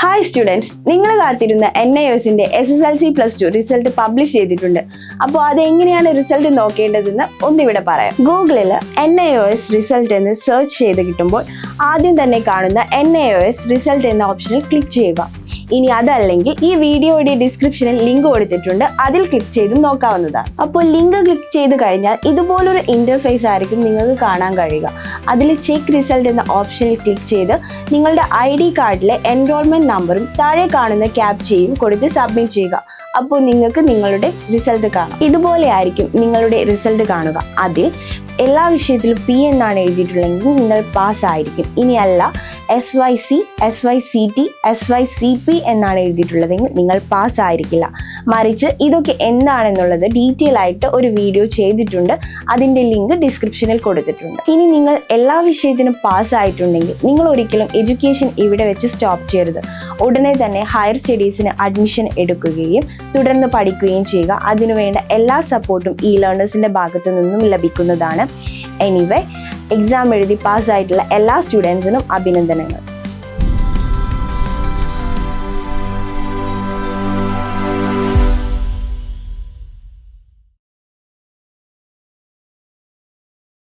Hi students നിങ്ങൾ കാത്തിരുന്ന N I എസിന്റെ S S L C plus two result publish ചെയ്തിട്ടുണ്ട്. അപ്പോൾ അത് എങ്ങനെയാണ് റിസൾട്ട് നോക്കേണ്ടതെന്ന് ഒന്നിവിടെ പറയാം. ഗൂഗിളിൽ N I O S result എന്ന് സെർച്ച് ചെയ്ത് കിട്ടുമ്പോൾ ആദ്യം തന്നെ കാണുന്ന N I O S result എന്ന ഓപ്ഷനിൽ ക്ലിക്ക് ചെയ്യുക. ഇനി അതല്ലെങ്കിൽ ഈ വീഡിയോയുടെ ഡിസ്ക്രിപ്ഷനിൽ ലിങ്ക് കൊടുത്തിട്ടുണ്ട്. അതിൽ ക്ലിക്ക് ചെയ്തും നോക്കാവുന്നതാണ് അപ്പോൾ ലിങ്ക് ക്ലിക്ക് ചെയ്ത് കഴിഞ്ഞാൽ ഇതുപോലൊരു ഇന്റർഫേസ് ആയിരിക്കും നിങ്ങൾക്ക് കാണാൻ കഴിയുക. അതിൽ ചെക്ക് റിസൾട്ട് എന്ന ഓപ്ഷനിൽ ക്ലിക്ക് ചെയ്ത് നിങ്ങളുടെ ഐ ഡി കാർഡിലെ എൻറോൾമെന്റ് നമ്പറും താഴെ കാണുന്ന ക്യാപ്ചയും കൊടുത്ത് സബ്മിറ്റ് ചെയ്യുക. അപ്പോൾ നിങ്ങൾക്ക് നിങ്ങളുടെ റിസൾട്ട് കാണാം. ഇതുപോലെ ആയിരിക്കും നിങ്ങളുടെ റിസൾട്ട് കാണുക. അതിൽ എല്ലാ വിഷയത്തിലും പി എന്നാണ് എഴുതിയിട്ടുള്ളതെങ്കിൽ നിങ്ങൾ പാസ് ആയിരിക്കും. ഇനിയല്ല S Y C S Y C T S Y C P എന്നാണ് എഴുതിയിട്ടുള്ളതെങ്കിൽ നിങ്ങൾ പാസ് ആയിരിക്കില്ല. മറിച്ച് ഇതൊക്കെ എന്താണെന്നുള്ളത് ഡീറ്റെയിൽ ആയിട്ട് ഒരു വീഡിയോ ചെയ്തിട്ടുണ്ട്. അതിന്റെ ലിങ്ക് ഡിസ്ക്രിപ്ഷനിൽ കൊടുത്തിട്ടുണ്ട്. ഇനി നിങ്ങൾ എല്ലാ വിഷയത്തിനും പാസ് ആയിട്ടുണ്ടെങ്കിൽ നിങ്ങൾ ഒരിക്കലും എഡ്യൂക്കേഷൻ ഇവിടെ വെച്ച് സ്റ്റോപ്പ് ചെയ്യരുത്. ഉടനെ തന്നെ ഹയർ സ്റ്റഡീസിന് അഡ്മിഷൻ എടുക്കുകയും തുടർന്ന് പഠിക്കുകയും ചെയ്യുക. അതിനുവേണ്ട എല്ലാ സപ്പോർട്ടും ഈ ലേണേഴ്സിന്റെ ഭാഗത്തു നിന്നും ലഭിക്കുന്നതാണ്. എനിവേ എക്സാം എഴുതി പാസ്സായിട്ടുള്ള എല്ലാ സ്റ്റുഡൻസിനും അഭിനന്ദനങ്ങൾ.